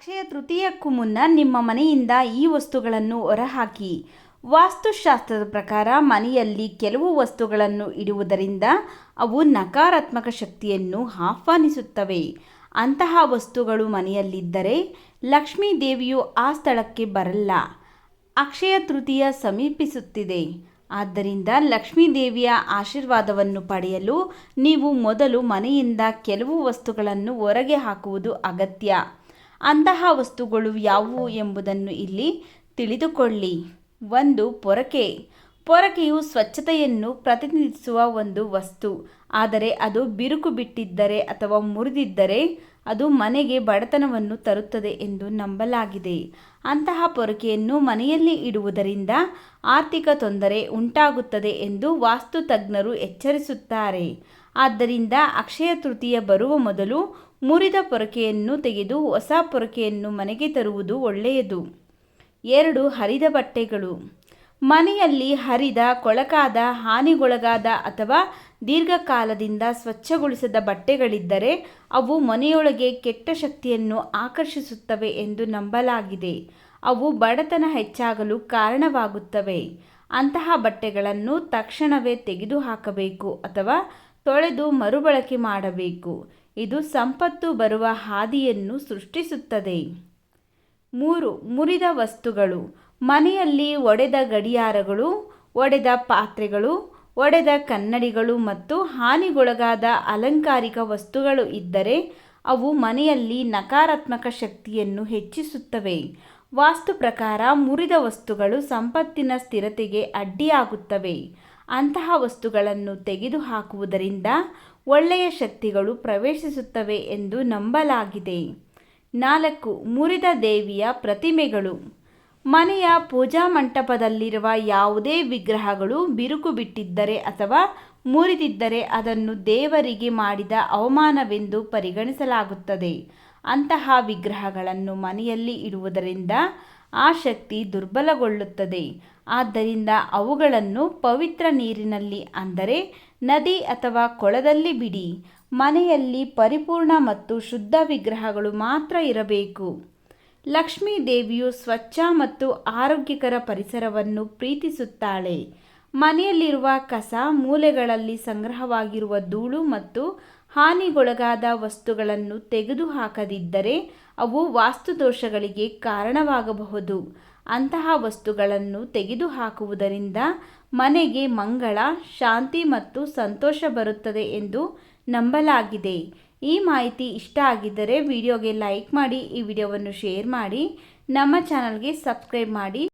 ಅಕ್ಷಯ ತೃತೀಯಕ್ಕೂ ಮುನ್ನ ನಿಮ್ಮ ಮನೆಯಿಂದ ಈ ವಸ್ತುಗಳನ್ನು ಹೊರಹಾಕಿ. ವಾಸ್ತುಶಾಸ್ತ್ರದ ಪ್ರಕಾರ ಮನೆಯಲ್ಲಿ ಕೆಲವು ವಸ್ತುಗಳನ್ನು ಇಡುವುದರಿಂದ ಅವು ನಕಾರಾತ್ಮಕ ಶಕ್ತಿಯನ್ನು ಆಹ್ವಾನಿಸುತ್ತವೆ. ಅಂತಹ ವಸ್ತುಗಳು ಮನೆಯಲ್ಲಿದ್ದರೆ ಲಕ್ಷ್ಮೀ ದೇವಿಯು ಆ ಸ್ಥಳಕ್ಕೆ ಬರಲ್ಲ. ಅಕ್ಷಯ ತೃತೀಯ ಸಮೀಪಿಸುತ್ತಿದೆ. ಆದ್ದರಿಂದ ಲಕ್ಷ್ಮೀ ದೇವಿಯ ಆಶೀರ್ವಾದವನ್ನು ಪಡೆಯಲು ನೀವು ಮೊದಲು ಮನೆಯಿಂದ ಕೆಲವು ವಸ್ತುಗಳನ್ನು ಹೊರಗೆ ಹಾಕುವುದು ಅಗತ್ಯ. ಅಂತಹ ವಸ್ತುಗಳು ಯಾವುವು ಎಂಬುದನ್ನು ಇಲ್ಲಿ ತಿಳಿದುಕೊಳ್ಳಿ. ಒಂದು, ಪೊರಕೆ. ಪೊರಕೆಯು ಸ್ವಚ್ಛತೆಯನ್ನು ಪ್ರತಿನಿಧಿಸುವ ಒಂದು ವಸ್ತು. ಆದರೆ ಅದು ಬಿರುಕು ಬಿಟ್ಟಿದ್ದರೆ ಅಥವಾ ಮುರಿದಿದ್ದರೆ ಅದು ಮನೆಗೆ ಬಡತನವನ್ನು ತರುತ್ತದೆ ಎಂದು ನಂಬಲಾಗಿದೆ. ಅಂತಹ ಪೊರಕೆಯನ್ನು ಮನೆಯಲ್ಲಿ ಇಡುವುದರಿಂದ ಆರ್ಥಿಕ ತೊಂದರೆ ಉಂಟಾಗುತ್ತದೆ ಎಂದು ವಾಸ್ತು ತಜ್ಞರು ಎಚ್ಚರಿಸುತ್ತಾರೆ. ಆದ್ದರಿಂದ ಅಕ್ಷಯ ತೃತೀಯ ಬರುವ ಮೊದಲು ಮುರಿದ ಪೊರಕೆಯನ್ನು ತೆಗೆದು ಹೊಸ ಪೊರಕೆಯನ್ನು ಮನೆಗೆ ತರುವುದು ಒಳ್ಳೆಯದು. ಎರಡು, ಹರಿದ ಬಟ್ಟೆಗಳು. ಮನೆಯಲ್ಲಿ ಹರಿದ, ಕೊಳಕಾದ, ಹಾನಿಗೊಳಗಾದ ಅಥವಾ ದೀರ್ಘಕಾಲದಿಂದ ಸ್ವಚ್ಛಗೊಳಿಸದ ಬಟ್ಟೆಗಳಿದ್ದರೆ ಅವು ಮನೆಯೊಳಗೆ ಕೆಟ್ಟ ಶಕ್ತಿಯನ್ನು ಆಕರ್ಷಿಸುತ್ತವೆ ಎಂದು ನಂಬಲಾಗಿದೆ. ಅವು ಬಡತನ ಹೆಚ್ಚಾಗಲು ಕಾರಣವಾಗುತ್ತವೆ. ಅಂತಹ ಬಟ್ಟೆಗಳನ್ನು ತಕ್ಷಣವೇ ತೆಗೆದುಹಾಕಬೇಕು ಅಥವಾ ತೊಳೆದು ಮರುಬಳಕೆ ಮಾಡಬೇಕು. ಇದು ಸಂಪತ್ತು ಬರುವ ಹಾದಿಯನ್ನು ಸೃಷ್ಟಿಸುತ್ತದೆ. ಮೂರು, ಮುರಿದ ವಸ್ತುಗಳು. ಮನೆಯಲ್ಲಿ ಒಡೆದ ಗಡಿಯಾರಗಳು, ಒಡೆದ ಪಾತ್ರೆಗಳು, ಒಡೆದ ಕನ್ನಡಿಗಳು ಮತ್ತು ಹಾನಿಗೊಳಗಾದ ಅಲಂಕಾರಿಕ ವಸ್ತುಗಳು ಇದ್ದರೆ ಅವು ಮನೆಯಲ್ಲಿ ನಕಾರಾತ್ಮಕ ಶಕ್ತಿಯನ್ನು ಹೆಚ್ಚಿಸುತ್ತವೆ. ವಾಸ್ತು ಪ್ರಕಾರ ಮುರಿದ ವಸ್ತುಗಳು ಸಂಪತ್ತಿನ ಸ್ಥಿರತೆಗೆ ಅಡ್ಡಿಯಾಗುತ್ತವೆ. ಅಂತಹ ವಸ್ತುಗಳನ್ನು ತೆಗೆದುಹಾಕುವುದರಿಂದ ಒಳ್ಳೆಯ ಶಕ್ತಿಗಳು ಪ್ರವೇಶಿಸುತ್ತವೆ ಎಂದು ನಂಬಲಾಗಿದೆ. ನಾಲ್ಕು, ಮುರಿದ ದೇವಿಯ ಪ್ರತಿಮೆಗಳು. ಮನೆಯ ಪೂಜಾ ಮಂಟಪದಲ್ಲಿರುವ ಯಾವುದೇ ವಿಗ್ರಹಗಳು ಬಿರುಕು ಬಿಟ್ಟಿದ್ದರೆ ಅಥವಾ ಮುರಿದಿದ್ದರೆ ಅದನ್ನು ದೇವರಿಗೆ ಮಾಡಿದ ಅವಮಾನವೆಂದು ಪರಿಗಣಿಸಲಾಗುತ್ತದೆ. ಅಂತಹ ವಿಗ್ರಹಗಳನ್ನು ಮನೆಯಲ್ಲಿ ಇಡುವುದರಿಂದ ಆ ಶಕ್ತಿ ದುರ್ಬಲಗೊಳ್ಳುತ್ತದೆ. ಆದ್ದರಿಂದ ಅವುಗಳನ್ನು ಪವಿತ್ರ ನೀರಿನಲ್ಲಿ ಅಂದರೆ ನದಿ ಅಥವಾ ಕೊಳದಲ್ಲಿ ಬಿಡಿ. ಮನೆಯಲ್ಲಿ ಪರಿಪೂರ್ಣ ಮತ್ತು ಶುದ್ಧ ವಿಗ್ರಹಗಳು ಮಾತ್ರ ಇರಬೇಕು. ಲಕ್ಷ್ಮೀ ದೇವಿಯು ಸ್ವಚ್ಛ ಮತ್ತು ಆರೋಗ್ಯಕರ ಪರಿಸರವನ್ನು ಪ್ರೀತಿಸುತ್ತಾಳೆ. ಮನೆಯಲ್ಲಿರುವ ಕಸ, ಮೂಲೆಗಳಲ್ಲಿ ಸಂಗ್ರಹವಾಗಿರುವ ಧೂಳು ಮತ್ತು ಹಾನಿಗೊಳಗಾದ ವಸ್ತುಗಳನ್ನು ತೆಗೆದುಹಾಕದಿದ್ದರೆ ಅವು ವಾಸ್ತುದೋಷಗಳಿಗೆ ಕಾರಣವಾಗಬಹುದು. ಅಂತಹ ವಸ್ತುಗಳನ್ನು ತೆಗೆದುಹಾಕುವುದರಿಂದ ಮನೆಗೆ ಮಂಗಳ, ಶಾಂತಿ ಮತ್ತು ಸಂತೋಷ ಬರುತ್ತದೆ ಎಂದು ನಂಬಲಾಗಿದೆ. ಈ ಮಾಹಿತಿ ಇಷ್ಟ ಆಗಿದ್ದರೆ ವಿಡಿಯೋಗೆ ಲೈಕ್ ಮಾಡಿ, ಈ ವಿಡಿಯೋವನ್ನು ಶೇರ್ ಮಾಡಿ, ನಮ್ಮ ಚಾನಲ್ಗೆ ಸಬ್ಸ್ಕ್ರೈಬ್ ಮಾಡಿ.